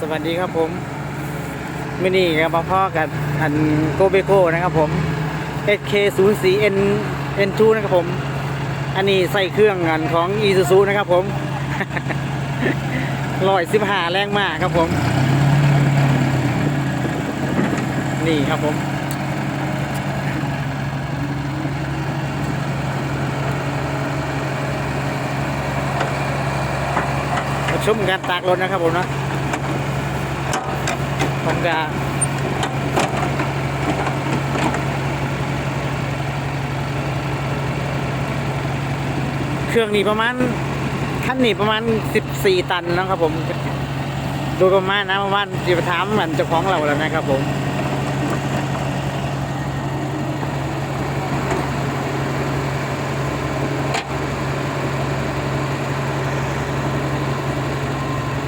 สวัสดีครับผมมินี่กับมาพ่อกับอันโกเบโกนะครับผม SK 0 4 N N2 นะครับผม อันนี้ใส่เครื่องอันของ Isuzu นะครับผมร้อยสิบห้าแรงมากครับผม นี่ครับผมมาชมการตากรถนะครับผมนะ ผมจะเครื่องนี้ประมาณคันนี้ประมาณ14ตันนะครับผมดยประมาณนะประมาณจะไปถามเหมือนเจ้าของเราแล้วนะครับผม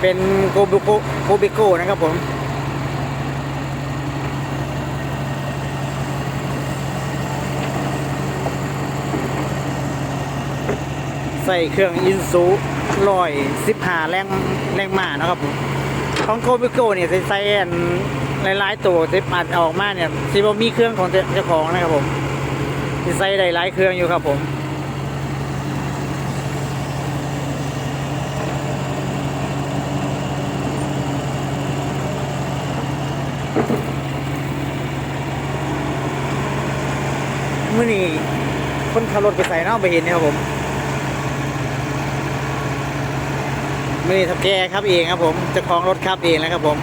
เป็นโกบุโกโกบิโกนะครับผม ใส่เครื่องอินซูลอยสิบหาแรงแรงมานะครับผมของโกบิโกเนี่ยใส่ใส่อันหลายๆตัวที่อัดออกมาเนี่ยที่ว่ามีเครื่องของเจ้าของนะครับผมใส่หลายเครื่องอยู่ครับผมมื่อนี้คนขับรถไปใส่เนาะไปเห็นนี่ยครับผม มื่อทับแกครับเองครับผมจะคลองรถครับเองนะครับผม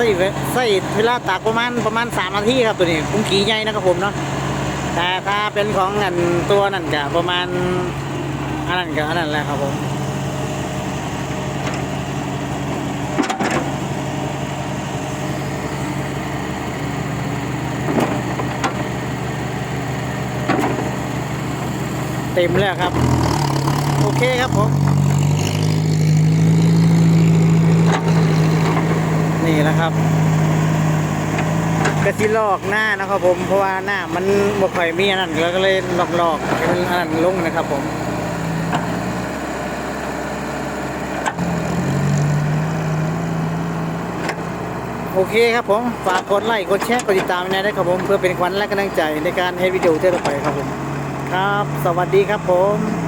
ส่ใส่เวลาตากประมาณประมาณสามนาทีครับตัวนี้คุ้มขี่ใหญ่นะครับผมเนาะแต่ถ้าเป็นของอันตัวนั่นก็ประมาณอันนั้นก็อันนั้นแหละครับผมเต็มแล้วครับ โอเคครับผม นี่แหละครับกระสิลอกหน้านะครับผมเพราะว่าหน้ามันบ่ค่มีอันนั้นแล้วก็เลยลอกๆให้มันอันนั้นลงนะครับผมโอเคครับผม ฝากกดไลค์กดแชร์กดติดตามนะได้ครับผม เพื่อเป็นขวัญและกำลังใจในการให้วิดีโอเท่าไปครับผม ครับ สวัสดีครับผม